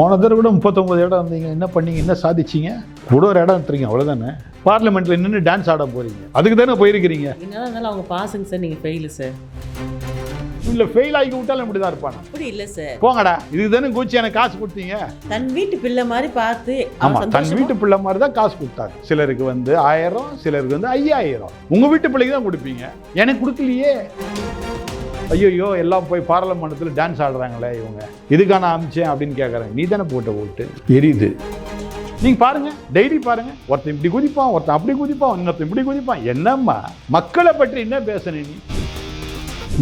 போன தடவை கூட முப்பத்தொம்பது இடம் வந்தீங்க. என்ன பண்ணீங்க? என்ன சாதிச்சீங்க? கூட ஒரு இடம் எடுத்துறீங்க அவ்வளோதானே பார்லிமெண்ட்ல நின்று டான்ஸ் ஆட போறீங்க. அதுக்கு தானே போயிருக்கிறீங்க? இருந்தாலும் அவங்க பாசுங்க சார் நீங்கள் ஃபெயிலு சார் இல்லை ஃபெயில் ஆகி விட்டாலும் இப்படி தான் இருப்பானா அப்படி இல்லை சார் போங்கடா இதுக்கு தானே கூச்சி எனக்கு காசு கொடுத்தீங்க? தன் வீட்டு பிள்ளை மாதிரி பார்த்து ஆமா தன் வீட்டு பிள்ளை மாதிரி தான் காசு கொடுத்தாங்க சிலருக்கு வந்து ஆயிரம் சிலருக்கு வந்து ஐயாயிரம். உங்க வீட்டு பிள்ளைக்கு தான் கொடுப்பீங்க. எனக்கு கொடுக்கலையே. ஐயோ எல்லாம் போய் பார்லமெண்டத்தில் டான்ஸ் ஆடுறாங்களே இவங்க. இதுக்காக நான் அமிச்சேன் அப்படின்னு கேட்குறாங்க நீ தானே போட்ட ஓட்டு எரியுது. நீங்க பாருங்க டெய்லி பாருங்க. ஒருத்தன் இப்படி குதிப்பான் ஒருத்தன் அப்படி குதிப்பான் இன்னொருத்தன் இப்படி குதிப்பான். என்னம்மா? மக்களை பற்றி என்ன பேசுன நீ?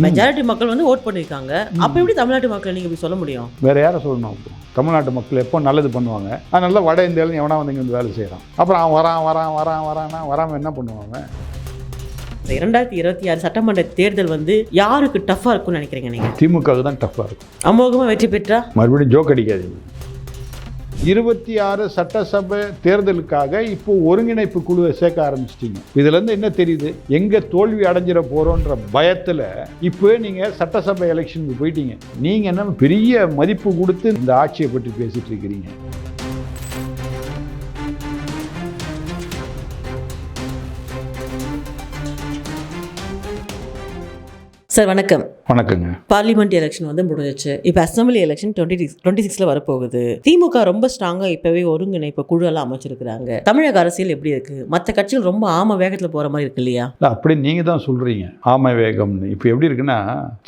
மெஜாரிட்டி மக்கள் வந்து ஓட் பண்ணியிருக்காங்க அப்போ எப்படி தமிழ்நாட்டு மக்கள் நீங்கள் இப்படி சொல்ல முடியும்? வேற யாரை சொல்லணும் அப்போ? தமிழ்நாட்டு மக்கள் எப்போ நல்லது பண்ணுவாங்க? அதனால வட இந்தியாவில் எவனா வந்து இங்க வந்து வேலை செய்கிறான் அப்புறம் அவன் வரான் வரான் வரான் வரான்னா வராமல் என்ன பண்ணுவாங்க இரண்டாயிரத்தி இருபத்தி ஆறு சட்டமன்ற தேர்தல் வந்து யாருக்கு டஃப்பாக இருக்கும்னு நினைக்கிறீங்க நீங்கள் திமுகவுக்கு தான் டஃப்பாக இருக்கும் அமோகமாக வெற்றி பெற்றா? மறுபடியும் ஜோக் அடிக்காதீங்க. இருபத்தி ஆறு சட்டசபை தேர்தலுக்காக இப்போ ஒருங்கிணைப்பு குழுவை சேர்க்க ஆரம்பிச்சிட்டீங்க. இதுல இருந்து என்ன தெரியுது? எங்க தோல்வி அடைஞ்சிட போறோன்ற பயத்துல இப்போ நீங்க சட்டசபை எலெக்ஷனுக்கு போயிட்டீங்க. நீங்க என்ன பெரிய மதிப்பு கொடுத்து இந்த ஆட்சியை பற்றி பேசிட்டு இருக்கிறீங்க? சார் வணக்கம். வணக்கங்க. பார்லிமெண்ட் எலெக்ஷன் வந்து முடிஞ்சிச்சு. இப்போ assembly election twenty six twenty சிக்ஸில் வரப்போகுது. திமுக ரொம்ப ஸ்ட்ராங்காக இப்போவே ஒருங்கிணைப்பு குழுவெல்லாம் அமைச்சிருக்கிறாங்க. தமிழக அரசியல் எப்படி இருக்கு? மற்ற கட்சிகள் ரொம்ப ஆம வேகத்தில் போகிற மாதிரி இருக்கு இல்லையா? இல்ல, அப்படி நீங்க தான் சொல்றீங்க. ஆமை வேகம்னு. இப்போ எப்படி இருக்குன்னா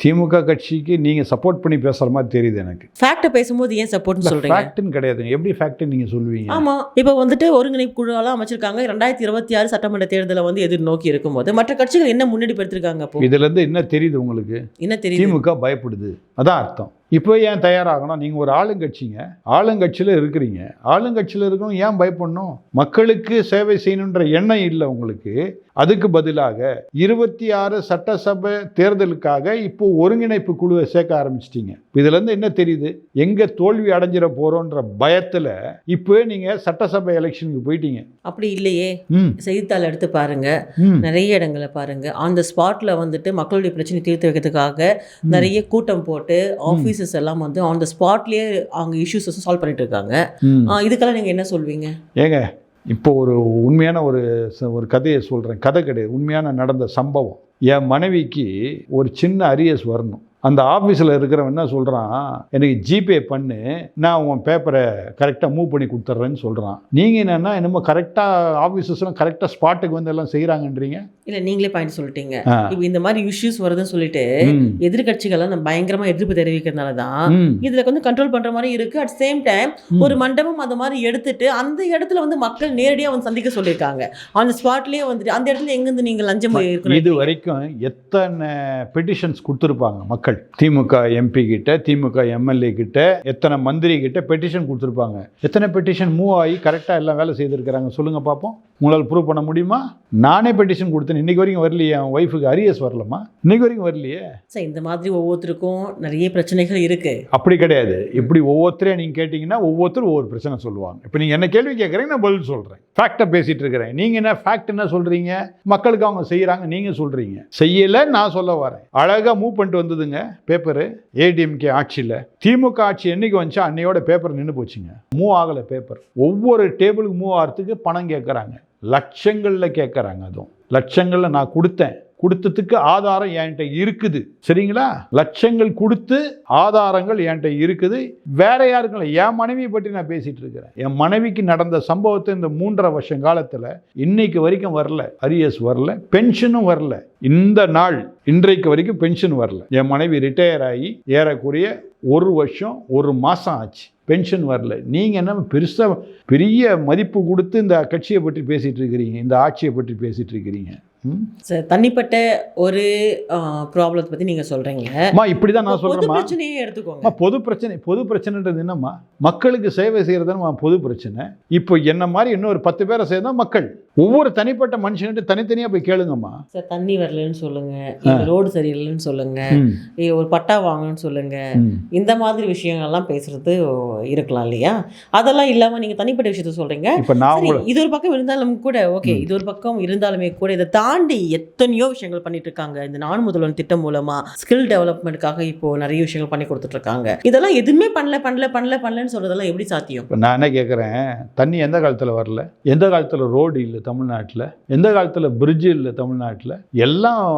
திமுக கட்சிக்கு நீங்க சப்போர்ட் பண்ணி பேசுற மாதிரி தெரியுது எனக்கு. ஃபேக்டை பேசும்போது ஏன் சப்போர்ட்னு சொல்கிறீங்க ஃபேக்ட்னு கிடையாதுங்க. எப்படி ஃபேக்ட் நீங்க சொல்லுவீங்க? ஆமா. இப்போ வந்துட்டு ஒருங்கிணைப்பு குழுவெல்லாம் அமைச்சிருக்காங்க. ரெண்டாயிரத்தி இருபத்தி ஆறு சட்டமன்ற தேர்தலை வந்து எதிர்நோக்கி இருக்கும்போது மற்ற கட்சிகள் என்ன முன்னெடுப்பு எடுத்திருக்காங்க அப்போ? இதுல இருந்து என்ன தெரியுது உங்களுக்கு? என்ன தெரியும் திமுக பயப்படுது. அதான் அர்த்தம். இப்போ ஏன் தயாராகணும்? நீங்க ஒரு ஆளுங்கட்சிங்க. ஆளுங்கட்சியில இருக்கிறீங்க. ஆளுங்கட்சியில இருக்கணும் ஏன் பயப்படணும்? மக்களுக்கு சேவை செய்யணுன்ற எண்ணம் இல்லை உங்களுக்கு. அதுக்கு பதிலாக இருபத்தி ஆறு சட்டசபை தேர்தலுக்காக இப்போ ஒருங்கிணைப்பு குழுவை சேர்க்க ஆரம்பிச்சிட்டீங்க. இதுல இருந்து என்ன தெரியுது? எங்க தோல்வி அடைஞ்சிட போறோன்ற பயத்துல இப்போ நீங்க சட்டசபை எலெக்ஷனுக்கு போயிட்டீங்க. அப்படி இல்லையே. செய்தித்தாள் எடுத்து பாருங்க. நிறைய இடங்களை பாருங்க. ஆன் த ஸ்பாட்ல வந்துட்டு மக்களுடைய பிரச்சனை தீர்த்து வைக்கிறதுக்காக நிறைய கூட்டம் போட்டு ஆஃபீஸஸ் எல்லாம் வந்து ஆன் த ஸ்பாட்லயே அவங்க இஷ்யூஸஸ் சால்வ் பண்ணிட்டு இருக்காங்க. இதுக்கெல்லாம் நீங்க என்ன சொல்வீங்க? ஏங்க இப்போ ஒரு உண்மையான ஒரு ஒரு கதையை சொல்கிறேன் கதை கிடையாது. உண்மையான நடந்த சம்பவம். என் மனைவிக்கு ஒரு சின்ன அரியஸ் வரணும். அந்த ஆஃபீஸில் இருக்கிறவன் என்ன சொல்கிறான் எனக்கு ஜிபே பண்ணு நான் உன் பேப்பரை கரெக்டாக மூவ் பண்ணி கொடுத்துட்றேன்னு சொல்கிறான் நீங்கள் என்னென்னா என்னமோ கரெக்டாக ஆஃபீஸஸ்லாம் கரெக்டாக ஸ்பாட்டுக்கு வந்து எல்லாம் செய்கிறாங்கன்றீங்க இல்ல நீங்களே பாயிண்ட் சொல்லிட்டீங்க. இப்போ இந்த மாதிரி இஷ்யூஸ் வருதுன்னு சொல்லிட்டு எதிர்கட்சிகள்லாம் நம்ம பயங்கரமா எதிர்ப்பு தெரிவிக்கிறதுனால தான் இதுல வந்து கண்ட்ரோல் பண்ற மாதிரி இருக்கு. At same time. ஒரு மண்டபம் அந்த மாதிரி எடுத்துட்டு அந்த இடத்துல வந்து மக்கள் நேரடியா வந்து சந்திக்க சொல்லியிருக்காங்க. அந்த ஸ்பாட்லயே வந்துட்டு அந்த இடத்துல எங்கிருந்து நீங்க லஞ்சம் இது வரைக்கும் எத்தனை பெட்டிஷன்ஸ் கொடுத்துருப்பாங்க மக்கள்? திமுக எம்பி கிட்ட திமுக எம்எல்ஏ கிட்ட எத்தனை மந்திரி கிட்ட பெட்டிஷன் கொடுத்துருப்பாங்க. எத்தனை பெட்டிஷன் மூவ் ஆகி கரெக்டாக எல்லாம் வேலை செய்திருக்கிறாங்க சொல்லுங்க பார்ப்போம் உங்களால் ப்ரூவ் பண்ண முடியுமா? நானே பெட்டிஷன் கொடுத்தேன். இன்னைக்கு வரைக்கும் வரலையே என் ஒய்ஃபுக்கு அரியஸ் வரலமா இன்னைக்கு வரைக்கும் வரலையே? சரி இந்த மாதிரி ஒவ்வொருத்தருக்கும் நிறைய பிரச்சனைகள் இருக்கு. அப்படி கிடையாது. இப்படி ஒவ்வொருத்தரையும் நீங்கள் கேட்டிங்கன்னா ஒவ்வொருத்தரும் ஒவ்வொரு பிரச்சனை சொல்லுவாங்க. இப்போ நீங்கள் என்ன கேள்வி கேட்குறீங்க நான் பதில் சொல்கிறேன் ஃபேக்டை பேசிகிட்டு இருக்கிறேன். நீங்கள் என்ன ஃபேக்ட் என்ன சொல்கிறீங்க மக்களுக்கு அவங்க செய்கிறாங்க நீங்கள் சொல்கிறீங்க செய்யலை நான் சொல்ல வரேன். அழகாக மூவ் பண்ணிட்டு வந்ததுங்க. பேப்பரு ஏடிஎம்கே ஆட்சியில். திமுக ஆட்சி என்றைக்கு வந்துச்சா அன்னையோட பேப்பர் நின்று போச்சுங்க. மூவ் ஆகலை பேப்பர். ஒவ்வொரு டேபிளுக்கு மூவ் ஆகிறதுக்கு பணம் கேட்குறாங்க லட்சங்களில் கேட்குறாங்க அதுவும். லட்சங்களில் நான் கொடுத்தேன். கொடுத்ததுக்கு ஆதாரம் என்கிட்ட இருக்குது. சரிங்களா? லட்சங்கள் கொடுத்து ஆதாரங்கள் என்கிட்ட இருக்குது. வேற யாருக்கும் இல்லை என் மனைவியை பற்றி நான் பேசிட்டு இருக்கிறேன். என் மனைவிக்கு நடந்த சம்பவத்தை இந்த மூன்றரை வருஷம் காலத்தில் இன்னைக்கு வரைக்கும் வரல. அரியஸ் வரல. பென்ஷனும் வரல. இந்த நாள் இன்றைக்கு வரைக்கும் பென்ஷன் வரல. என் மனைவி ரிட்டையர் ஆகி ஏறக்குறைய ஒரு வருஷம் ஒரு மாதம் ஆச்சு. பென்ஷன் வரல. நீங்கள் என்ன பெருசாக பெரிய மதிப்பு கொடுத்து இந்த கட்சியை பற்றி பேசிகிட்டு இருக்கிறீங்க? இந்த ஆட்சியை பற்றி பேசிகிட்டு இருக்கிறீங்க? சார் தனிப்பட்ட ஒரு ப்ராப்ளத்தை பத்தி நீங்க சொல்றீங்க அம்மா இப்படி தான் நான் பொது சொல்கிறேம்மா பிரச்சனையே எடுத்துக்கோங்க. பொது பிரச்சனை பொது பிரச்சனைன்றது என்னம்மா? மக்களுக்கு சேவை செய்கிறதுன்னு பொது பிரச்சனை. இப்போ என்ன மாதிரி இன்னொரு பத்து பேரை சேர்ந்தா மக்கள்? ஒவ்வொரு தனிப்பட்ட மனுஷன்கிட்ட தனித்தனியாக போய் கேளுங்கம்மா. சார் தண்ணி வரலன்னு சொல்லுங்க. ரோடு சரியில்லைன்னு சொல்லுங்க. ஒரு பட்டா வாங்கணும்னு சொல்லுங்க. இந்த மாதிரி விஷயங்கள்லாம் பேசுறது இருக்கலாம் இல்லையா? அதெல்லாம் இல்லாம நீங்க தனிப்பட்ட விஷயத்த சொல்றீங்க. இப்போ நான் இது ஒரு பக்கம் இருந்தாலும் கூட ஓகே இது ஒரு பக்கம் இருந்தாலுமே கூட இதை தாண்டி தாண்டி எத்தனையோ விஷயங்கள் பண்ணிட்டு இருக்காங்க இந்த நான் முதல்வன் திட்டம் மூலமா ஸ்கில் டெவலப்மெண்ட்காக இப்போ நிறைய விஷயங்கள் பண்ணி கொடுத்துட்டு இருக்காங்க இதெல்லாம் எதுவுமே பண்ணல பண்ணல பண்ணல பண்ணலன்னு சொல்றதெல்லாம் எப்படி சாத்தியம்? இப்போ நான் என்ன கேட்குறேன் தண்ணி எந்த காலத்தில் வரல? எந்த காலத்தில் ரோடு இல்லை தமிழ்நாட்டில்? எந்த காலத்தில் பிரிட்ஜ் இல்லை தமிழ்நாட்டில்? எல்லாம்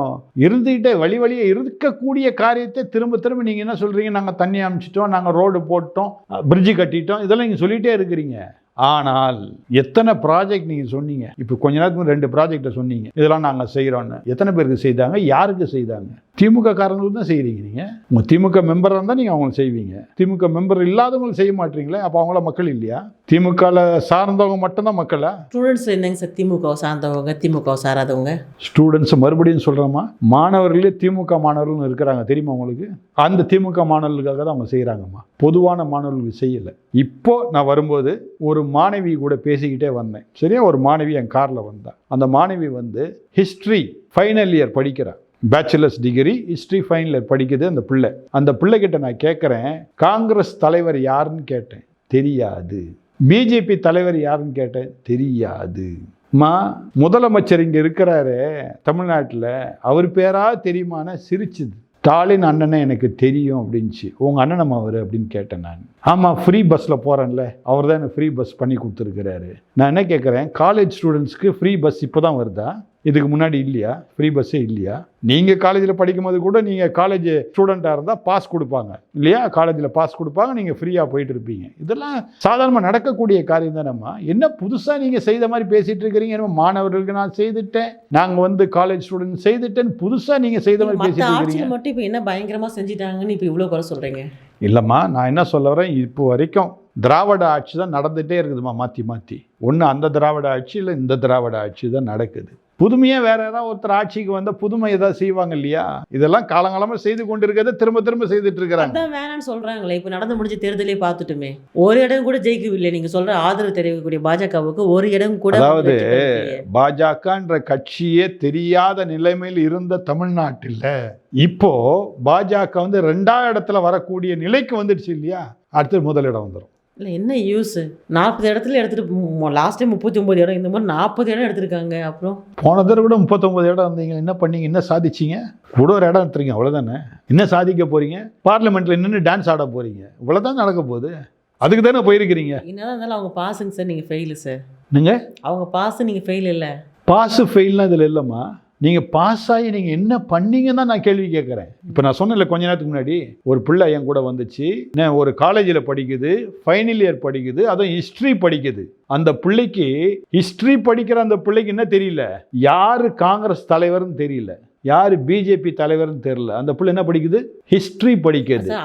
இருந்துக்கிட்டே வழி வழியே இருக்கக்கூடிய காரியத்தை திரும்ப திரும்ப நீங்கள் என்ன சொல்கிறீங்க நாங்கள் தண்ணி அமைச்சிட்டோம் நாங்கள் ரோடு போட்டோம் பிரிட்ஜு கட்டிட்டோம் இதெல்லாம் நீங்கள் சொல்லிகிட்டே இருக்கிறீங்க. ஆனால் எத்தனை ப்ராஜெக்ட் நீங்கள் சொன்னீங்க? இப்போ கொஞ்ச நேரத்துக்கு முன்னாடி ரெண்டு ப்ராஜெக்டை சொன்னீங்க. இதெல்லாம் நாங்கள் செய்கிறோன்னு எத்தனை பேருக்கு செய்தாங்க? யாருக்கு செய்தாங்க? திமுக காரங்களுக்கு தான் செய்கிறீங்க நீங்கள் உங்கள் திமுக மெம்பராக இருந்தால் நீங்கள் அவங்களுக்கு செய்வீங்க. திமுக மெம்பர் இல்லாதவங்களுக்கு செய்ய மாட்டீங்களே அப்போ அவங்கள மக்கள் இல்லையா? திமுகவில் சார்ந்தவங்க மட்டும்தான் மக்களா? ஸ்டூடெண்ட்ஸ் என்னங்க சார் திமுக சார்ந்தவங்க திமுக சாராதவங்க? ஸ்டூடெண்ட்ஸ் மறுபடியும் சொல்கிறோமா மாணவர்களே திமுக மாணவர்கள்னு இருக்கிறாங்க தெரியுமா உங்களுக்கு? அந்த திமுக மாணவர்களுக்காக தான் அவங்க செய்கிறாங்கம்மா பொதுவான மாணவர்களுக்கு செய்யலை. இப்போ நான் வரும்போது ஒரு மாணவி கூட பேசிக்கிட்டே வந்தேன். சரியா? ஒரு மாணவி என் காரில் வந்தா. அந்த மாணவி வந்து ஹிஸ்ட்ரி ஃபைனல் இயர் படிக்கிறா. பேச்சுலர்ஸ் டிகிரி ஹிஸ்ட்ரி ஃபைனல் படிக்குது அந்த பிள்ளை. அந்த பிள்ளைகிட்ட நான் கேட்குறேன் காங்கிரஸ் தலைவர் யாருன்னு கேட்டேன்? தெரியாது. பிஜேபி தலைவர் யாருன்னு கேட்டேன்? தெரியாது. மா முதலமைச்சர் இங்கே இருக்கிறாரு தமிழ்நாட்டில் அவர் பேரா தெரியுமான சிரிச்சுது. ஸ்டாலின் அண்ணனை எனக்கு தெரியும் அப்படின்ச்சு. உங்கள் அண்ணனம் அவர்? அப்படின்னு கேட்டேன் நான். ஆமாம் ஃப்ரீ பஸ்ஸில் போகிறேன்ல அவர் தான் எனக்கு ஃப்ரீ பஸ் பண்ணி கொடுத்துருக்கிறாரு. நான் என்ன கேட்குறேன் காலேஜ் ஸ்டூடெண்ட்ஸ்க்கு ஃப்ரீ பஸ் இப்போ தான் வருதா? இதுக்கு முன்னாடி இல்லையா? ஃப்ரீ பஸ்ஸே இல்லையா? நீங்கள் காலேஜில் படிக்கும்போது கூட நீங்கள் காலேஜ் ஸ்டூடெண்ட்டாக இருந்தால் பாஸ் கொடுப்பாங்க. இல்லையா? காலேஜில் பாஸ் கொடுப்பாங்க நீங்கள் ஃப்ரீயாக போயிட்டு இருப்பீங்க. இதெல்லாம் சாதாரணமாக நடக்கக்கூடிய காரியம் தானேம்மா என்ன புதுசாக நீங்கள் செய்த மாதிரி பேசிகிட்டு இருக்கிறீங்க? என்னமோ மாணவர்களுக்கு நான் செய்துட்டேன். நாங்கள் வந்து காலேஜ் ஸ்டூடெண்ட் செய்துட்டேன்னு புதுசாக நீங்கள் செய்த மாதிரி பேசிட்டு இருக்கிறீங்க. மட்டும் இப்போ என்ன பயங்கரமா செஞ்சுட்டாங்கன்னு இப்போ இவ்வளோ குறை சொல்றீங்க? இல்லைம்மா நான் என்ன சொல்ல வரேன்? இப்போ வரைக்கும் திராவிட ஆட்சி தான் நடந்துகிட்டே இருக்குதுமா மாற்றி மாற்றி ஒன்று அந்த திராவிட ஆட்சி இல்லை இந்த திராவிட ஆட்சி தான் நடக்குது. புதுமையாக வேற யாராவது ஒருத்தர் ஆட்சிக்கு வந்தால் புதுமை ஏதாவது செய்வாங்க இல்லையா? இதெல்லாம் காலங்காலமாக செய்து கொண்டு இருக்கிறத திரும்ப திரும்ப செய்துட்டு இருக்கிறாங்க. அதான் வேணாம்னு சொல்றாங்களே. இப்போ நடந்து முடிஞ்ச தேர்தலே பார்த்துட்டுமே. ஒரு இடம் கூட ஜெயிக்கவில்லை. நீங்க சொல்ற ஆதரவு தெரிவிக்கக்கூடிய பாஜகவுக்கு ஒரு இடம் கூட அதாவது. பாஜகன்ற கட்சியே தெரியாத நிலைமையில் இருந்த தமிழ்நாட்டில் இப்போ பாஜக வந்து ரெண்டாவது இடத்துல வரக்கூடிய நிலைக்கு வந்துடுச்சு இல்லையா? அடுத்து முதலிடம் வந்துடும் இல்ல என்ன யூஸ் நாற்பது இடத்துல எடுத்துட்டு லாஸ்ட் டைம் முப்பத்தி ஒன்பது இடம். இந்த மாதிரி நாற்பது இடம் எடுத்திருக்காங்க அப்புறம்? போன தடவை கூட முப்பத்தொம்பது இடம் இருந்தீங்க என்ன பண்ணீங்க? என்ன சாதிச்சீங்க? கூட ஒரு இடம் எடுத்துறீங்க அவ்வளோதானே என்ன சாதிக்க போறீங்க? பார்லிமெண்ட்டில் நின்று டான்ஸ் ஆட போறீங்க. இவ்வளோதான் நடக்க போகுது. அதுக்கு தானே போயிருக்கிறீங்க. என்னதான் இருந்தாலும் அவங்க பாஸுங்க சார் நீங்க ஃபெயிலு சார் நீங்க அவங்க பாஸ் நீங்க ஃபெயில் இல்ல. பாஸு ஃபெயில்லாம் இதில் இல்லைம்மா. நீங்கள் பாஸ் ஆகி நீங்கள் என்ன பண்ணீங்கன்னு தான் நான் கேள்வி கேட்குறேன். இப்போ நான் சொன்னேன்ல கொஞ்ச நேரத்துக்கு முன்னாடி ஒரு பிள்ளை என் கூட வந்துச்சு. நான் ஒரு காலேஜில் படிக்குது ஃபைனல் இயர் படிக்குது அதுவும் ஹிஸ்ட்ரி படிக்குது. அந்த பிள்ளைக்கு ஹிஸ்ட்ரி படிக்கிற அந்த பிள்ளைக்கு என்ன தெரியல? யார் காங்கிரஸ் தலைவர்னு தெரியல. யார் பிஜேபி தலைவர்னு தெரியல. அந்த பிள்ளை என்ன படிக்குது? ஹிஸ்ட்ரி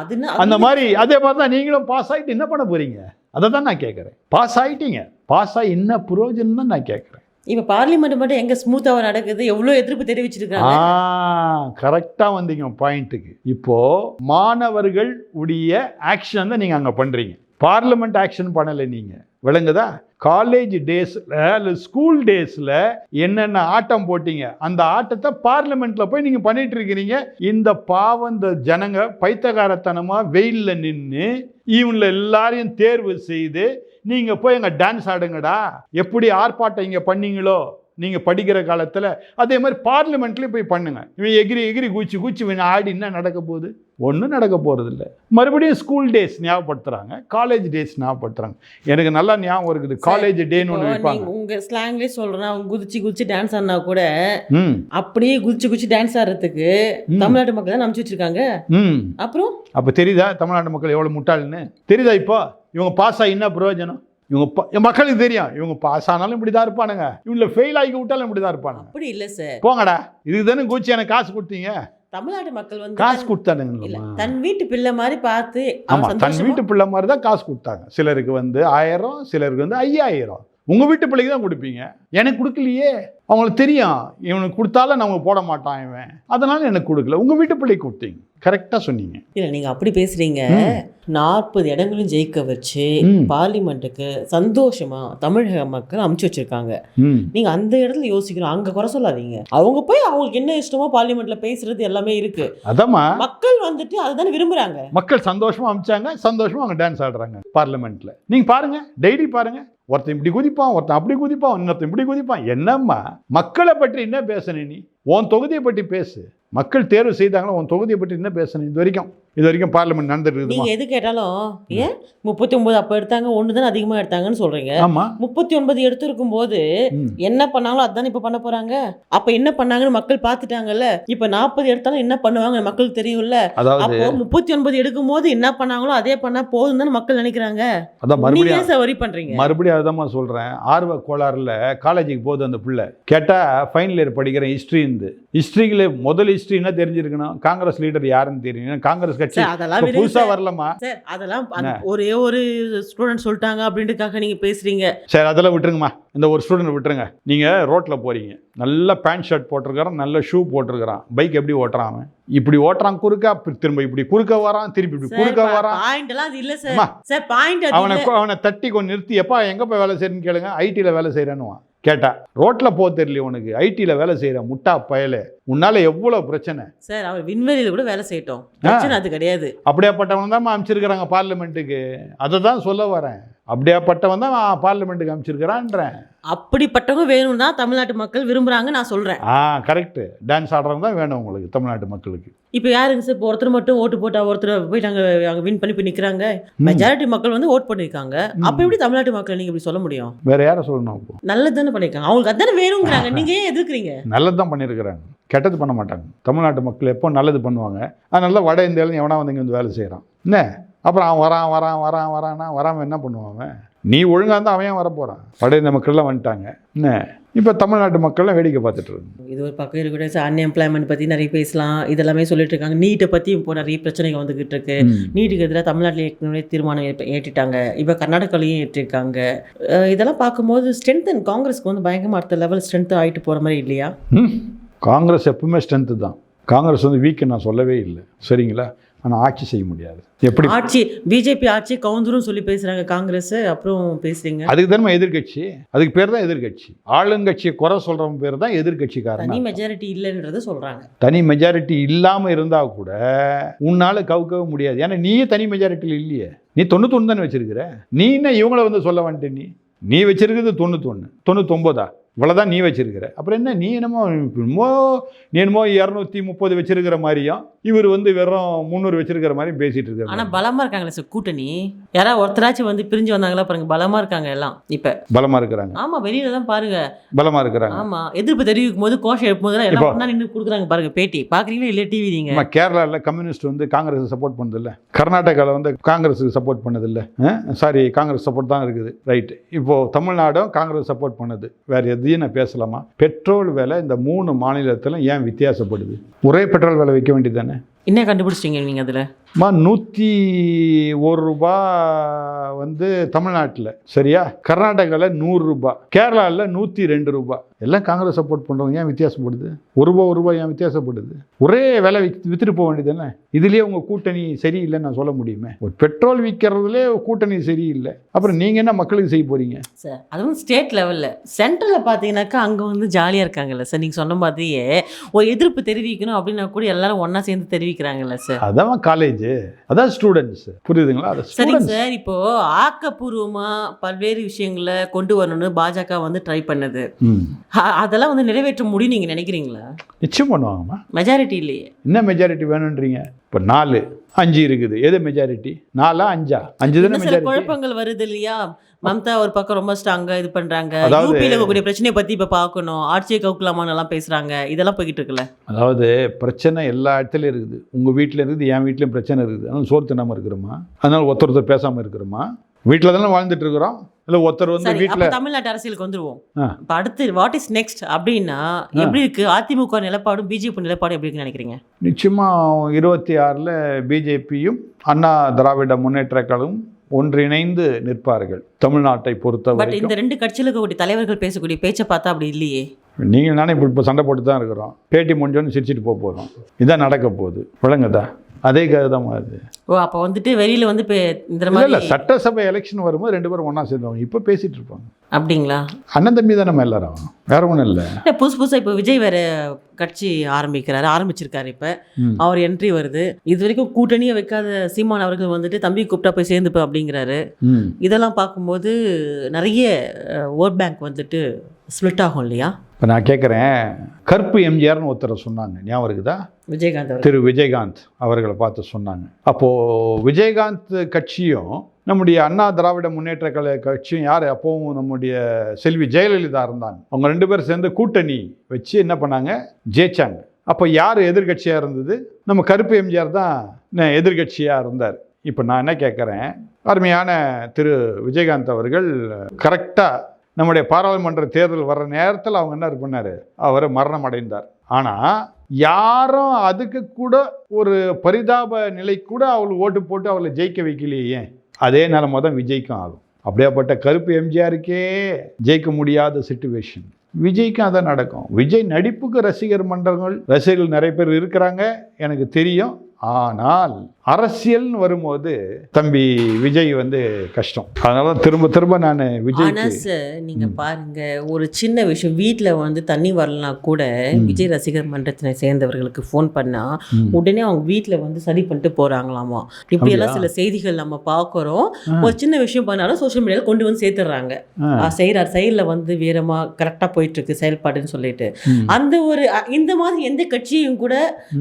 என்ன- அந்த மாதிரி அதே மாதிரி தான் நீங்களும் பாஸ் ஆகிட்டு என்ன பண்ண போறீங்க? அதை தான் நான் கேட்குறேன். பாஸ் ஆகிட்டீங்க பாஸ் ஆகி என்ன பிரயோஜனம் தான் நான் கேட்குறேன். இப்ப பார்லிமெண்ட் மட்டும் எங்க ஸ்மூத்தாக நடக்குது? எவ்வளோ எதிர்ப்பு தெரிவிச்சிருக்காங்க? கரெக்டாக வந்தீங்க பாயிண்ட்டுக்கு இப்போ மாணவர்கள் உடைய ஆக்ஷன் தான் நீங்கள் அங்கே பண்ணுறீங்க பார்லிமெண்ட் ஆக்ஷன் பண்ணலை நீங்கள் விளங்குதா? காலேஜ் டேஸில் இல்லை ஸ்கூல் டேஸில் என்னென்ன ஆட்டம் போட்டீங்க? அந்த ஆட்டத்தை பார்லிமெண்ட்டில் போய் நீங்கள் பண்ணிட்டு இருக்கிறீங்க. இந்த பாவந்த ஜனங்க பைத்தகாரத்தனமாக வெயிலில் நின்று இவங்கள எல்லாரையும் தேர்வு செய்து நீங்கள் போய் அங்கே டான்ஸ் ஆடுங்கடா. எப்படி ஆர்ப்பாட்டம் இங்கே பண்ணீங்களோ நீங்கள் படிக்கிற காலத்தில் அதே மாதிரி பார்லிமெண்ட்லேயும் போய் பண்ணுங்க. இவன் எகிரி எகிரி குச்சி குச்சி இவன் ஆடி என்ன நடக்க போகுது? ஒன்றும் நடக்க போகிறதில்ல மறுபடியும் ஸ்கூல் டேஸ் ஞாபகப்படுத்துகிறாங்க காலேஜ் டேஸ் ஞாபகப்படுத்துகிறாங்க எனக்கு நல்லா ஞாபகம் இருக்குது. காலேஜ் டேன்னு ஒன்று வைப்பாங்க. நீங்க உங்க ஸ்லாங்லேயே சொல்றேன். அவங்க குதிச்சு குதிச்சு டான்ஸ் ஆடினா கூட அப்படியே குதிச்சு குதிச்சு டான்ஸ் ஆடுறதுக்கு. தமிழ்நாட்டு மக்கள் தான் அனுப்பிச்சு வச்சிருக்காங்க. ம். அப்புறம்? அப்போ தெரியுதா தமிழ்நாட்டு மக்கள் எவ்வளோ முட்டாள்னு? தெரியுதா இப்போ? இவங்க பாஸ் ஆகி என்ன பிரயோஜனம்? இவங்க மக்களுக்கு தெரியும். இவங்க பாஸ் ஆனாலும் இப்படி தான் இருப்பானுங்க. இவங்கள ஃபெயில் ஆகி விட்டாலும் இப்படி தான் இருப்பானுங்க. அப்படி இல்ல சார் போங்கடா. இதுக்கு தானே கூச்சி எனக்கு காசு கொடுத்தீங்க? தமிழ்நாட்டு மக்கள் வந்து காசு கொடுத்தானுங்களா தன் வீட்டு பிள்ளை மாதிரி பார்த்து ஆமா அவன் தன் வீட்டு பிள்ளை மாதிரி தான் காசு கொடுத்தாங்க. சிலருக்கு வந்து ஆயிரம் சிலருக்கு வந்து ஐயாயிரம். உங்க வீட்டு பிள்ளைக்கு தான் கொடுப்பீங்க. எனக்கு கொடுக்கலையே. அவங்களுக்கு தெரியும். இவனுக்கு கொடுத்தாலும் நம்ம போட மாட்டான் இவன். அதனால எனக்கு கொடுக்கல. உங்க வீட்டு பிள்ளைக்கு கொடுத்தீங்க. கரெக்டா சொன்னீங்க. இல்ல நீங்க அப்படி பேசுறீங்க. நாற்பது இடங்களும் ஜெயிக்க வச்சு. பார்லிமெண்ட்டுக்கு சந்தோஷமா தமிழக மக்கள் அமுச்சு வச்சிருக்காங்க. ம். நீங்க அந்த இடத்துல யோசிக்கணும். அங்க குறை சொல்லாதீங்க. அவங்க போய் அவங்களுக்கு என்ன இஷ்டமோ பார்லிமெண்ட்ல பேசுறது எல்லாமே இருக்கு. அதாம்மா. மக்கள் வந்துட்டு அதுதானே விரும்புறாங்க. மக்கள் சந்தோஷமா அமிச்சாங்க. சந்தோஷமா அவங்க டான்ஸ் ஆடுறாங்க. பார்லிமெண்ட்ல நீங்க பாருங்க. டெய்லி பாருங்க. ஒருத்தன் இப்படி குதிப்பான் ஒருத்தன் அப்படி குதிப்பான் இன்னொருத்தன் இப்படி குதிப்பான். என்னம்மா? மக்களை பற்றி என்ன பேசணும் நீ? உன் தொகுதியை பற்றி பேசு. மக்கள் தேர்வு செய்தாங்களோ? உன் தொகுதியை பற்றி என்ன பேசணும் இது வரைக்கும். இது வரைக்கும் பார்லிமெண்ட் நடந்துட்டு இருக்குதுமா? நீங்க எது கேட்டாலும் ஏன் முப்பத்தி ஒன்பது அப்ப எடுத்தாங்க ஒன்று தான் அதிகமா எடுத்தாங்கன்னு சொல்றீங்க. ஆமா. முப்பத்தி ஒன்பது எடுத்திருக்கும் போது. என்ன பண்ணாங்களோ அதான் இப்ப பண்ண போறாங்க? அப்ப என்ன பண்ணாங்கன்னு மக்கள் பார்த்துட்டாங்கல்ல. இப்ப நாற்பது எடுத்தாலும் என்ன பண்ணுவாங்க மக்களுக்கு தெரியும்ல. அதாவது அப்போ முப்பத்தி ஒன்பது எடுக்கும் போது என்ன பண்ணாங்களோ அதே பண்ணா போதும் தானே மக்கள் நினைக்கிறாங்க. அதான் மறுபடியும் வரி பண்றீங்க? மறுபடியும் அதுதான் சொல்கிறேன் ஆர்வ கோளாறுல காலேஜுக்கு போகுது அந்த பிள்ளை. கேட்டால் ஃபைனல் இயர் படிக்கிறேன் ஹிஸ்ட்ரி இருந்து. ஹிஸ்ட்ரியில் முதல் ஹிஸ்ட்ரி என்ன தெரிஞ்சிருக்கணும்? காங்கிரஸ் லீடர் யாருன்னு தெரியும். காங்கிரஸ் கட்சி. அதெல்லாம் விடுங்க புதுசாக சார். அதெல்லாம் ஒரே ஒரு ஸ்டூடெண்ட் சொல்லிட்டாங்க அப்படின்றதுக்காக நீங்க பேசுறீங்க. சரி அதெல்லாம் விட்டுருங்கம்மா. இந்த ஒரு ஸ்டூடெண்ட் விட்டுருங்க. நீங்கள் ரோட்டில் போகிறீங்க நல்ல பேண்ட் ஷர்ட் போட்டிருக்கிறான் நல்ல ஷூ போட்டிருக்கிறான். பைக் எப்படி ஓட்டுறான் அவன்? இப்படி ஓட்டுறான் குறுக்கா திரும்ப இப்படி குறுக்க வரான் திருப்பி இப்படி குறுக்க வரான். பாயிண்ட் எல்லாம் இல்ல சார். சார் பாயிண்ட் அவனை. அவனை தட்டி கொஞ்சம் நிறுத்தி எப்பா எங்கே போய் வேலை செய்யறேன்னு கேளுங்க ஐடியில் வேலை செய்கிறேன்னுவான் கேட்டா ரோட்டில் போக தெரியல உனக்கு. ஐடியில் வேலை செய்கிற முட்டா பயலே. உன்னால எவ்வளோ பிரச்சனை? சார் அவர் விண்வெளியில கூட வேலை செய்யட்டும். பிரச்சனை அது கிடையாது. அப்படியாப்பட்டவன் தான் அமைச்சிருக்கிறாங்க பார்லிமெண்ட்டுக்கு. அதை தான் சொல்ல வரேன். அப்படியாப்பட்டவன் தான் பார்லிமெண்ட்டுக்கு அமைச்சிருக்கிறான்றேன் அப்படிப்பட்டவங்க வேணும் தான் தமிழ்நாட்டு மக்கள் விரும்புறாங்க நான் சொல்றேன். ஆ கரெக்டு டான்ஸ் ஆடுறவங்க தான் வேணும் உங்களுக்கு தமிழ்நாட்டு மக்களுக்கு. இப்போ யாருங்க சார் இப்போ ஒருத்தர் மட்டும் ஓட்டு போட்டா ஒருத்தர் போய் நாங்க அங்க வின் பண்ணி போய் நிக்கிறாங்க. மெஜாரிட்டி மக்கள் வந்து ஓட் பண்ணிருக்காங்க. அப்ப எப்படி தமிழ்நாட்டு மக்கள் நீங்க இப்படி சொல்ல முடியும்? வேற யாரை சொல்லணும் இப்போ நல்லது தானே பண்ணிருக்காங்க. அவங்களுக்கு அதானே வேணுங்கிறாங்க நீங்க ஏன் எதிர்க்கிறீங்க? நல்லது தான் பண்ணியிருக்கிறாங்க கெட்டது பண்ண மாட்டாங்க. தமிழ்நாட்டு மக்கள் எப்போ நல்லது பண்ணுவாங்க? அதனால வட இந்தியாவில எவனா வந்து இங்கே வந்து வேலை செய்கிறான் என்ன? அப்புறம் அவன் வரான் வரான் வரான் வரான்னா வராமல் என்ன பண்ணுவான் நீ ஒழுங்காக இருந்தால் அவன் ஏன் வரப்போகிறான் இந்திய மக்கள்லாம் வந்துட்டாங்க. என்ன? இப்போ தமிழ்நாட்டு மக்கள்லாம் வேடிக்கை பார்த்துட்டு இருக்காங்க. இது ஒரு பக்கம் சார் அன்எம்ப்ளாய்மெண்ட் பத்தி நிறைய பேசலாம். இதெல்லாமே சொல்லிட்டு இருக்காங்க. நீட்டை பத்தி இப்போ நிறைய பிரச்சனைகள் வந்துகிட்டு இருக்கு. நீட்டுக்கு எதிராக தமிழ்நாட்டில் ஏற்கனவே தீர்மானம் ஏற்றிட்டாங்க. இப்போ கர்நாடகாலையும் ஏற்றிருக்காங்க. இதெல்லாம் பார்க்கும்போது ஸ்ட்ரென்த் காங்கிரஸ்க்கு வந்து பயங்கரமாக அடுத்த லெவல் ஸ்ட்ரென்த் ஆகிட்டு போகிற மாதிரி இல்லையா. காங்கிரஸ் எப்பவுமே ஸ்ட்ரென்த்து தான். காங்கிரஸ் வந்து வீக்கு நான் சொல்லவே இல்லை. சரிங்களா? ஆனால் ஆட்சி செய்ய முடியாது. எப்படி? ஆட்சி பிஜேபி ஆட்சி கவுந்தரும் சொல்லி பேசுறாங்க காங்கிரஸ் அப்புறம் பேசுறீங்க. அதுக்கு தானே எதிர்கட்சி அதுக்கு பேர் தான் எதிர்கட்சி ஆளுங்கட்சியை குறை சொல்கிறவன் பேர் தான் தனி எதிர்கட்சிக்காரன் மெஜாரிட்டி இல்லைன்றதை சொல்றாங்க. தனி மெஜாரிட்டி இல்லாமல் இருந்தால் கூட உன்னால் கவுக்கவே முடியாது. ஏன்னா நீயே தனி மெஜாரிட்டியில் இல்லையே. நீ தொண்ணூத்தொன்று தானே வச்சிருக்கிற? நீ என்ன இவங்கள வந்து சொல்ல வந்துட்ட நீ? நீ வச்சிருக்கிறது தொண்ணூத்தொன்று தொண்ணூத்தொம்போதா இவ்வளோதான் நீ வச்சிருக்கிற. அப்புறம் என்ன நீ என்னமோ என்னமோ நீ என்னமோ இரநூத்தி முப்பது வச்சிருக்கிற மாதிரியும் இவர் வந்து வெறும் முந்நூறு வச்சிருக்கிற மாதிரியும் பேசிட்டு ஆனா இருக்காரு பலமா இருக்காங்களே சார் கூட்டணி. யாராவது ஒருத்தராச்சும் வந்து பிரிஞ்சு வந்தாங்களா பாருங்க பலமா இருக்காங்க எல்லாம் இப்ப. பலமாக இருக்கிறாங்க. ஆமா வெளியில தான் பாருங்க. பலமாக இருக்கிறாங்க. ஆமா எதிர்ப்பு தெரிவிக்கும் போது கோஷம் எழுப்பும் போது எல்லாம் நின்று கொடுக்குறாங்க பாருங்க பேட்டி. பாக்குறீங்களா இல்ல டிவி நீங்க? நம்ம கேரளாவில் கம்யூனிஸ்ட் வந்து காங்கிரஸ் சப்போர்ட் பண்ணதில்ல. கர்நாடகாவில் வந்து காங்கிரஸுக்கு சப்போர்ட் பண்ணதில்ல. சாரி காங்கிரஸ் சப்போர்ட் தான் இருக்குது. ரைட்டு இப்போது தமிழ்நாடும் காங்கிரஸ் சப்போர்ட் பண்ணுது. வேறு எதையும் நான் பேசலாமா? பெட்ரோல் விலை இந்த மூணு மாநிலத்தில் ஏன் வித்தியாசப்படுது? ஒரே பெட்ரோல் விலை வைக்க வேண்டியது தானே? என்ன கண்டுபிடிச்சிட்டீங்க நீங்கள் அதில்? மா நூற்றி ஒரு ரூபா வந்து தமிழ்நாட்டில் சரியா? கர்நாடகாவில் நூறு ரூபாய் கேரளாவில் நூற்றி ரெண்டு ரூபாய் எல்லாம் காங்கிரஸ் சப்போர்ட் பண்ணுறவங்க ஏன் வித்தியாசப்படுது ஒரு ரூபா ஒரு ரூபாய் ஏன் வித்தியாசப்படுது ஒரே விலை வித் வித்துட்டு போக வேண்டியது தானே? இதுலேயே உங்கள் கூட்டணி சரியில்லைன்னு நான் சொல்ல முடியுமே? ஒரு பெட்ரோல் விற்கிறதுலே கூட்டணி சரியில்லை. அப்புறம் நீங்கள் என்ன மக்களுக்கு செய்ய போகிறீங்க சார் அதுவும் ஸ்டேட் லெவலில். சென்ட்ரலில் பார்த்தீங்கன்னாக்கா அங்கே வந்து ஜாலியாக இருக்காங்கல்ல சார். நீங்கள் சொன்ன மாதிரியே ஒரு எதிர்ப்பு தெரிவிக்கணும் அப்படின்னா கூட எல்லாரும் ஒன்றா சேர்ந்து தெரிவிக்கிறாங்கல்ல சார். அதான் காலேஜ். அதான் ஸ்டூடெண்ட்ஸ் புரியுதுங்களா? அது சரிங்க ஸ்டூடெண்ட்ஸ் சார். இப்போ ஆக்கப்பூர்வமாக பல்வேறு விஷயங்களை கொண்டு வரணும்னு பாஜக வந்து ட்ரை பண்ணுது. அதெல்லாம் வந்து நிறைவேற்ற முடியும் நீங்கள் நினைக்கிறீங்களா? நிச்சயம் பண்ணுவாங்கம்மா. மெஜாரிட்டி இல்லையே. என்ன மெஜாரிட்டி வேணுன்றீங்க இப்போ நாலு அஞ்சு இருக்குது. எது மெஜாரிட்டி நாலா அஞ்சா? அஞ்சு தானே மெஜாரிட்டி குழப்பங்கள் வருது இல்லையா? மம்தா ஒரு பக்கம் ரொம்ப ஸ்ட்ராங்கா இது பண்றாங்க. யூபியில் இருக்கக்கூடிய பிரச்சனையை பத்தி இப்ப பார்க்கணும். ஆட்சியை கவுக்கலாமான்னு எல்லாம் பேசுறாங்க. இதெல்லாம் போய்கிட்டு இருக்குல்ல? அதாவது பிரச்சனை எல்லா இடத்துலையும் இருக்குது. உங்கள் வீட்டில் இருக்குது என் வீட்லேயும் பிரச்சனை இருக்குது. அதனால சோறு தின்னாமல் இருக்கிறோமா? அதனால ஒருத்தர் ஒருத்தர் பேசாமல் இருக்கிறோமா? வீட்டில் தானே வாழ்ந்துட்டு இருக்கிறோம் இல்லை ஒருத்தர் வந்து வீட்டில் தமிழ்நாட்டு அரசியலுக்கு வந்துருவோம். ஆ. இப்ப அடுத்து வாட் இஸ் நெக்ஸ்ட் அப்படின்னா எப்படி இருக்கு? அதிமுக நிலப்பாடும் பிஜேபி நிலப்பாடும் எப்படி இருக்குன்னு நினைக்கிறீங்க? நிச்சயமாக இருபத்தி ஆறில் பிஜேபியும் அண்ணா திராவிட முன்னேற்ற கழகம் ஒன்றிணைந்து நிற்பார்கள் தமிழ்நாட்டை பொறுத்த பட் வரைக்கும். இந்த ரெண்டு கட்சியில் இருக்கக்கூடிய தலைவர்கள் பேசக்கூடிய பேச்சை பார்த்தா அப்படி இல்லையே. நீங்கள் நானே இப்போ இப்போ சண்டை போட்டு தான் இருக்கிறோம். பேட்டி முடிஞ்சோன்னு சிரிச்சிட்டு போக போகிறோம் இதான் நடக்க போகுது. விளங்குதா? அதே கதை தான் அது. ஓ அப்போ வந்துட்டு வெளியில வந்து இப்போ இந்த இல்லை இல்லை மாதிரி சட்டசபை எலெக்ஷன் வரும்போது ரெண்டு பேரும் ஒன்றா சேர்ந்தவங்க. இப்போ பேசிட்டு இருப்பாங்க. அப்படிங்களா? அண்ணன் தம்பி தான் நம்ம எல்லாரும் வேற ஒன்றும் இல்லை. இல்ல, புதுசு புதுசா இப்போ விஜய் வேற கட்சி ஆரம்பிக்கிறாரு ஆரம்பிச்சிருக்காரு இப்ப. அவர் என்ட்ரி வருது. இது வரைக்கும் கூட்டணியை வைக்காத சீமான் அவர்கள் வந்துட்டு தம்பி கூப்பிட்டா போய் சேர்ந்துப்ப அப்படிங்கிறாரு. இதெல்லாம் பார்க்கும்போது நிறைய ஓட் பேங்க் வந்துட்டு ஸ்ப்ளிட் ஆகும் இல்லையா? இப்போ நான் கேட்குறேன் கருப்பு எம்ஜிஆர்னு ஒருத்தரை சொன்னாங்க. ஞாபகம் இருக்குதா? விஜயகாந்த் திரு விஜயகாந்த் அவர்களை பார்த்து சொன்னாங்க. அப்போது விஜயகாந்த் கட்சியும் நம்முடைய அண்ணா திராவிட முன்னேற்ற கழக கட்சியும் யார்? அப்போவும் நம்முடைய செல்வி ஜெயலலிதா இருந்தாங்க. அவங்க ரெண்டு பேரும் சேர்ந்து கூட்டணி வச்சு என்ன பண்ணாங்க? ஜெயிச்சாங்க. அப்போ யார் எதிர்கட்சியாக இருந்தது? நம்ம கருப்பு எம்ஜிஆர் தான் எதிர்கட்சியாக இருந்தார். இப்போ நான் என்ன கேட்குறேன் அருமையான திரு விஜயகாந்த் அவர்கள் கரெக்டாக நம்முடைய பாராளுமன்ற தேர்தல் வர்ற நேரத்தில் அவங்க என்ன பண்ணார்? அவர் மரணம் அடைந்தார். ஆனால் யாரும் அதுக்கு கூட ஒரு பரிதாப நிலை கூட அவள் ஓட்டு போட்டு அவளை ஜெயிக்க வைக்கலையே. ஏன் அதே நிலைமை தான் விஜய்க்கும் ஆகும். அப்படியாப்பட்ட கருப்பு எம்ஜிஆருக்கே ஜெயிக்க முடியாத சுச்சுவேஷன் விஜய்க்கும் அதான் நடக்கும். விஜய் நடிப்புக்கு ரசிகர் மன்றங்கள் ரசிகர்கள் நிறைய பேர் இருக்கிறாங்க எனக்கு தெரியும். ஆனால் அரசியல்னு வரும்போது தம்பி விஜய் வந்து கஷ்டம் அதனால தான் திரும்ப திரும்ப நான் சார் நீங்க பாருங்க ஒரு சின்ன விஷயம் வீட்ல வந்து தண்ணி வரலனா கூட. விஜய் ரசிகர் மன்றத்தினை சேர்ந்தவர்களுக்கு ஃபோன் பண்ணா. உடனே அவங்க வீட்ல வந்து சரி பண்ணிட்டு போறாங்களாமா இப்படி எல்லாம்? சில செய்திகள் நம்ம பார்க்குறோம். ஒரு சின்ன விஷயம் பண்ணாலும் சோஷியல் மீடியால கொண்டு வந்து சேர்த்துடுறாங்க. செய்கிறார் சைடில் வந்து வீரமா கரெக்டாக போயிட்டு இருக்கு செயல்பாடுன்னு சொல்லிட்டு. அந்த ஒரு இந்த மாதிரி எந்த கட்சியும் கூட.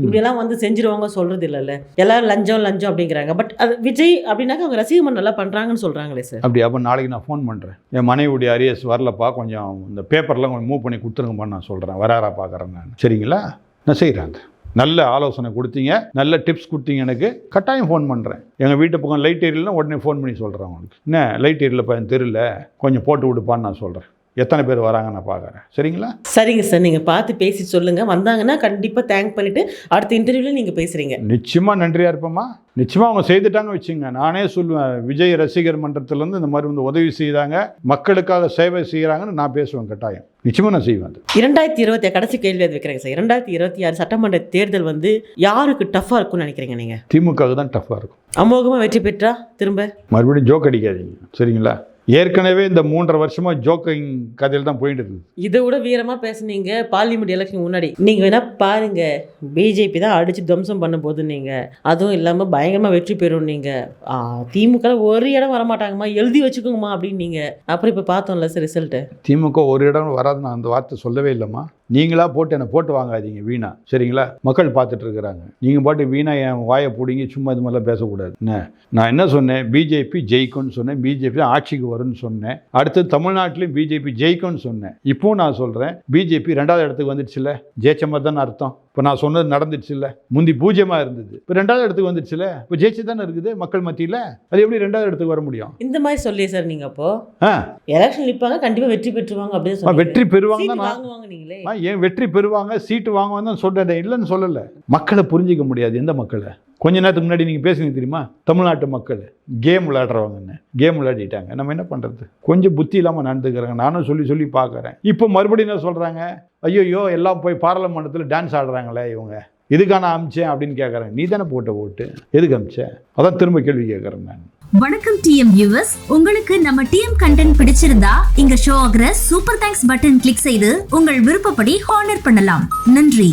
இப்படியெல்லாம் வந்து செஞ்சிருவாங்க சொல்றது இல்லைல்ல எல்லாரும் லஞ்சம் லஞ்சம் அப்படிங்கிறாங்க. பட் அது விஜய் அப்படின்னாக்க அவங்க ரசிகமன் நல்லா பண்ணுறாங்கன்னு சொல்கிறாங்களே சார் அப்படி அப்போ நாளைக்கு நான் ஃபோன் பண்ணுறேன் என் மனைவியுடைய அரியஸ் வரலப்பா கொஞ்சம் இந்த பேப்பர்லாம் கொஞ்சம் மூவ் பண்ணி கொடுத்துருங்கப்பா நான் சொல்கிறேன் வராரா பார்க்குறேன் நான். சரிங்களா? நான் செய்கிறேன் அது நல்ல ஆலோசனை கொடுத்தீங்க நல்ல டிப்ஸ் கொடுத்தீங்க எனக்கு. கட்டாயம் ஃபோன் பண்ணுறேன் எங்கள் வீட்டு பக்கம் லைட் ஏரியலாம் உடனே ஃபோன் பண்ணி சொல்கிறேன் உங்களுக்கு. என்ன லைட் ஏரியல எனக்கு தெரியல. கொஞ்சம் போட்டு விடுப்பான்னு நான் சொல்கிறேன் எத்தனை பேர் வராங்க நான் பார்க்குறேன். சரிங்களா? சரிங்க சார் நீங்க பார்த்து பேசி சொல்லுங்க. வந்தாங்கன்னா கண்டிப்பா தேங்க் பண்ணிட்டு அடுத்த இன்டர்வியூல நீங்க பேசுறீங்க. நிச்சயமாக நன்றியாக இருப்போமா நிச்சயமாக அவங்க செய்துட்டாங்க வச்சுங்க நானே சொல்லுவேன் விஜய் ரசிகர் மன்றத்திலேருந்து இந்த மாதிரி வந்து உதவி செய்தாங்க மக்களுக்காக சேவை செய்கிறாங்கன்னு நான் பேசுவேன் கட்டாயம். நிச்சயமாக நான் செய்வேன் இரண்டாயிரத்தி இருபத்தி கடைசி கேள்வி அது வைக்கிறேங்க சார். இரண்டாயிரத்தி இருபத்தி ஆறு சட்டமன்ற தேர்தல் வந்து யாருக்கு டஃப்பாக இருக்கும்னு நினைக்கிறீங்க நீங்க? திமுகவுக்கு தான் டஃப்பாக இருக்கும். அமோகமா வெற்றி பெற்றா திரும்ப? மறுபடியும் ஜோக் அடிக்காதீங்க. சரிங்களா? ஏற்கனவே இந்த மூன்றரை வருஷமா ஜோக்கிங் கதையில் தான் போயிட்டு இருக்குது இதை விட வீரமா பேசுனீங்க பார்லிமெண்ட் எலெக்ஷன் முன்னாடி. நீங்க வேணா பாருங்க பிஜேபி தான் அடிச்சு துவம்சம் பண்ண போது நீங்க. அதுவும் இல்லாம பயங்கரமா வெற்றி பெறும் நீங்க. திமுக ஒரு இடம் வரமாட்டாங்கம்மா எழுதி வச்சுக்கோங்கம்மா அப்படின்னு நீங்க. அப்புறம் இப்ப பார்த்தோம்ல சார் ரிசல்ட்டு திமுக ஒரு இடம் வராது நான் அந்த வார்த்தை சொல்லவே இல்லைம்மா. நீங்களா போட்டு என்னை போட்டு வாங்காதீங்க வீணா. சரிங்களா? மக்கள் பார்த்துட்டு இருக்கிறாங்க நீங்கள் பாட்டு வீணா என் வாயை பிடிங்கி சும்மா இது மாதிரிலாம் பேசக்கூடாது. நான் என்ன சொன்னேன்? பிஜேபி ஜெயிக்கும்னு சொன்னேன். பிஜேபி ஆட்சிக்கு வரும்னு சொன்னேன். அடுத்து தமிழ்நாட்டிலையும் பிஜேபி ஜெயிக்கும்னு சொன்னேன். இப்போ நான் சொல்கிறேன் பிஜேபி ரெண்டாவது இடத்துக்கு வந்துடுச்சுல ஜெயிச்ச மாதிரி தானே அர்த்தம். இப்போ நான் சொன்னது நடந்துடுச்சுல்ல? முந்தி பூஜ்யமாக இருந்தது. இப்போ ரெண்டாவது இடத்துக்கு வந்துடுச்சுல இப்போ ஜெயிச்சு தானே இருக்குது மக்கள் மத்தியில்? அது எப்படி ரெண்டாவது இடத்துக்கு வர முடியும்? இந்த மாதிரி சொல்லியே சார் நீங்க அப்போ. ஆ. எலெக்ஷன் நிப்பாங்க கண்டிப்பா வெற்றி பெற்றுவாங்க அப்படின்னு. வெற்றி பெறுவாங்க தான் நீங்களே. ஏன் வெற்றி பெறுவாங்க சீட்டு வாங்குவாங்க தான் சொல்கிறேன் இல்லைன்னு சொல்லலை. மக்களை புரிஞ்சிக்க முடியாது எந்த மக்களை? கொஞ்ச நேரத்துக்கு முன்னாடி நீங்கள் பேசுனீங்க தெரியுமா? தமிழ்நாட்டு மக்கள் கேம் விளையாடுறவங்கன்னு கேம் விளையாடிட்டாங்க. நம்ம என்ன பண்ணுறது கொஞ்சம் புத்தி இல்லாமல் நடந்துக்கிறாங்க. நானும் சொல்லி சொல்லி பார்க்குறேன். இப்போ மறுபடியும் என்ன சொல்கிறாங்க ஐயோ எல்லாம் போய் பாராளுமன்றத்தில் டான்ஸ் ஆடுறாங்களே இவங்க. எதுக்கான அமிச்சேன் அப்படின்னு கேட்குறேன் நீ தானே போட்ட ஓட்டு. எதுக்கு அமிச்சேன் அதான் திரும்ப கேள்வி கேட்குறேன் நான். வணக்கம் டிஎம் வியூவர்ஸ் உங்களுக்கு நம்ம டிஎம் கண்டென்ட் பிடிச்சிருந்தா இங்க ஷோ ஆகிற சூப்பர் தேங்க்ஸ் பட்டன் கிளிக் செய்து உங்கள் விருப்பப்படி ஹானர் பண்ணலாம். நன்றி.